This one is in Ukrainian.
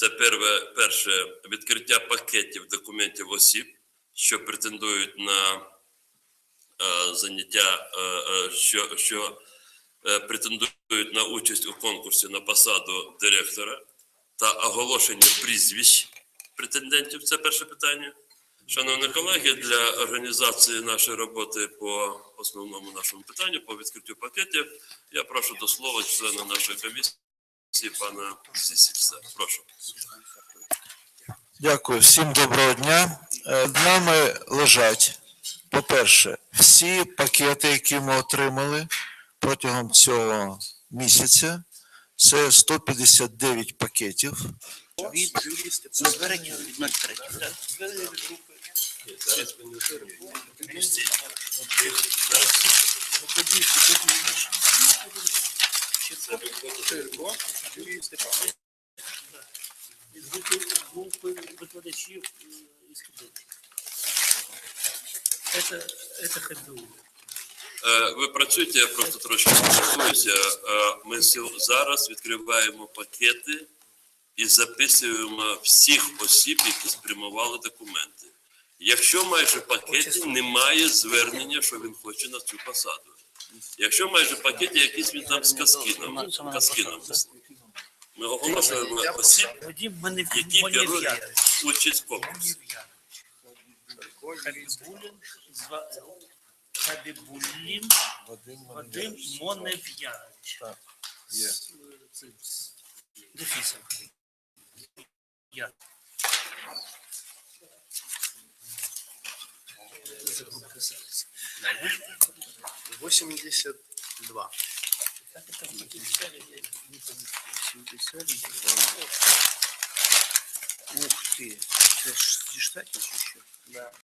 Це перше, перше відкриття пакетів документів осіб, що претендують на е, заняття, е, е, що, що е, претендують на участь у конкурсі на посаду директора та оголошення прізвищ претендентів. Це перше питання. Шановні колеги, для організації нашої роботи по основному нашому питанню, по відкриттю пакетів, я прошу до слова члена нашої комісії, пана Зісівса. Прошу. Дякую, всім доброго дня. Е, Перед нами лежать, по-перше, всі пакети, які ми отримали протягом цього місяця. Це 159 пакетів. Від звернення від 03. так? Степанович. Із групи викладачів і студентів. Это, это ХБУ. Е, Ви працюєте, я просто трошки спілкуюся. Е, Ми зараз відкриваємо пакети і записуємо всіх осіб, які спрямували документи. Якщо майже в пакеті немає звернення, що він хоче на цю посаду. Якщо майже в пакеті якісь він там сказки нам, казки. Ми оголошуємо осіб, які беруть участь в конкурсі. Хабібулін, Хабібулін Вадим є. Дефісом. Я. 82. 82. Ух ты! Сейчас ж зі штатів чи? Да.